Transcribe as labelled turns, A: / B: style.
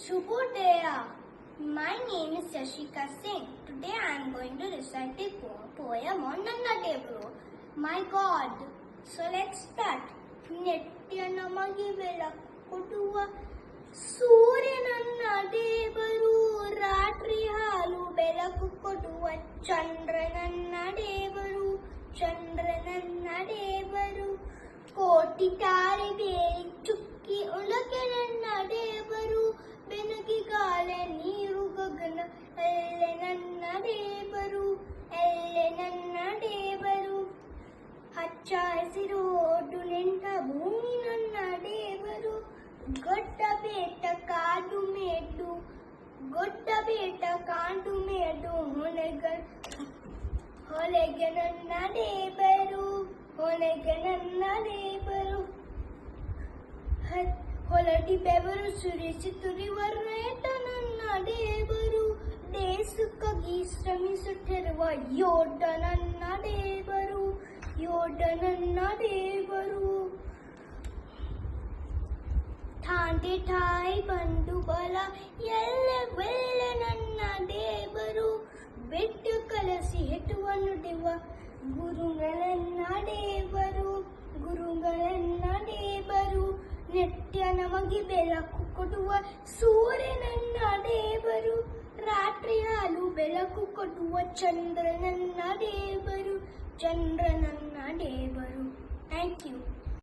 A: Shubhodaya. My name is Yashika Singh. Today I am going to recite a po- poem on Nanna Devru. My God. So let's start. ನೆಟ್ಯ ನಮಗೆ ಬೆಳಕು ಕೊಡುವ ಸೂರ್ಯನನ್ನ ದೇವರು ರಾತ್ರಿ ಹಾಲು ಬೆಳಕು ಕೊಡುವ ಚಂದ್ರನನ್ನ ದೇವರು ಚಂದ್ರನನ್ನ ದೇವರು ಕೋಟಿ ತಾರೆ ಕಾಡು ಮೇಡು ಗೊಡ್ಡ ಬೇಟ, ಕಾಡು ಮೇಡು ಹೊನೆಗ ಹೊಲೆಗೆ ನನ್ನ ದೇವರು ಹೊನೆಗೆ ನನ್ನ ದೇವರು ಹ- ಹೊಲಡಿ ಬೆವರು ಸುರಿಸಿ ತುರಿವರು ನೇತ ನನ್ನ ದೇವರು ದೇಶಕ್ಕಾಗಿ ಶ್ರಮಿಸುತ್ತಿರುವ ಯೋಧ ನನ್ನ ದೇವರು ಯೋಧ ನನ್ನ ದೇವರು ಠಾಂಡೆ ಠಾಯ್ ಬಂದು ಬಲ ಎಲ್ಲವೆಲ್ಲ ನನ್ನ ದೇವರು. ಬೆಟ್ಟು ಕಲಸಿ ಹೆಟ್ಟುವನ್ನು ಡಿವ ಗುರುಗಳನ್ನ ದೇವರು ಗುರುಗಳನ್ನ ದೇವರು. ನಿತ್ಯ ನಮಗೆ ಬೆಳಕು ಕೊಡುವ ಸೂರ್ಯನನ್ನ ದೇವರು. ರಾತ್ರಿ ಹಾಲು ಬೆಳಕು ಕೊಡುವ ಚಂದ್ರನನ್ನ ದೇವರು. ಚಂದ್ರನನ್ನ ದೇವರು. Thank you